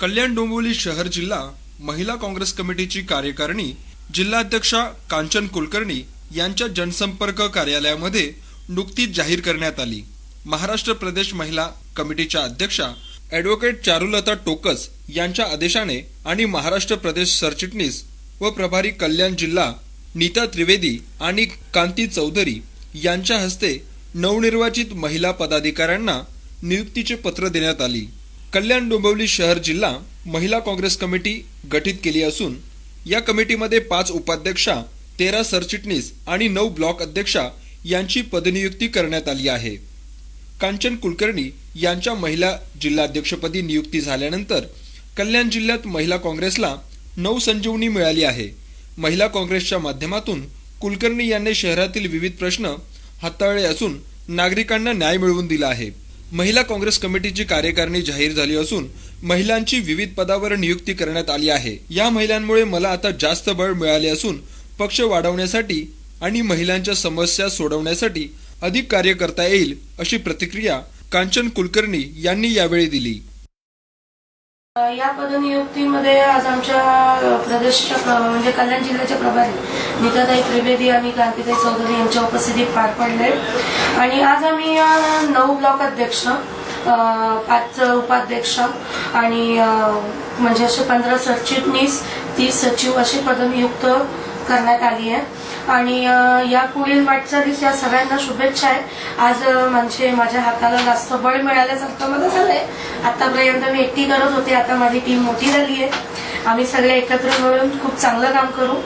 कल्याण डोंबिवली शहर जिल्हा महिला काँग्रेस कमिटीची कार्यकारिणी जिल्हाध्यक्षा कांचन कुलकर्णी यांच्या जनसंपर्क कार्यालयामध्ये नुकतीच जाहीर करण्यात आली. महाराष्ट्र प्रदेश महिला कमिटीच्या अध्यक्षा ॲडव्होकेट चारुलता टोकस यांच्या आदेशाने आणि महाराष्ट्र प्रदेश सरचिटणीस व प्रभारी कल्याण जिल्हा नीता त्रिवेदी आणि कांती चौधरी यांच्या हस्ते नवनिर्वाचित महिला पदाधिकाऱ्यांना नियुक्तीचे पत्र देण्यात आली. कल्याण डोंबिवली शहर जिल्हा महिला काँग्रेस कमिटी गठीत केली असून या कमिटीमध्ये पाच उपाध्यक्षा तेरा सरचिटणीस आणि नऊ ब्लॉक अध्यक्षा यांची पदनियुक्ती करण्यात आली आहे. कांचन कुलकर्णी यांच्या महिला जिल्हाध्यक्षपदी नियुक्ती झाल्यानंतर कल्याण जिल्ह्यात महिला काँग्रेसला नवसंजीवनी मिळाली आहे. महिला काँग्रेसच्या माध्यमातून कुलकर्णी यांनी शहरातील विविध प्रश्न हाताळले असून नागरिकांना न्याय मिळवून दिला आहे. महिला काँग्रेस कमिटीची कार्यकारिणी जाहीर झाली असून महिलांची विविध पदावर नियुक्ती करण्यात आली आहे. या महिलांमुळे मला आता जास्त बळ मिळाले असून पक्ष वाढवण्यासाठी आणि महिलांच्या समस्या सोडवण्यासाठी अधिक कार्य करता येईल अशी प्रतिक्रिया कांचन कुलकर्णी यांनी यावेळी दिली. या पदनियुक्तीमध्ये आज आमच्या प्रदेशच्या म्हणजे कल्याण जिल्ह्याच्या प्रभारी नीताताई त्रिवेदी आणि क्रांतीताई चौधरी यांच्या उपस्थितीत पार पडले. आणि आज आम्ही या नऊ ब्लॉक अध्यक्ष पाच उपाध्यक्ष आणि म्हणजे असे पंधरा सरचिटणीस तीस सचिव अशी पदनियुक्त करण्यात आली आहे. आणि या पुढील वाटचालीस या सगळ्यांना शुभेच्छा आहे. आज म्हणजे माझ्या हाताला जास्त बळ मिळाल्यासारखं मला झालंय. आतापर्यंत मी एकटी करत होते. आता माझी टीम मोठी झाली आहे. आम्ही सगळे एकत्र मिळून खूप चांगलं काम करू.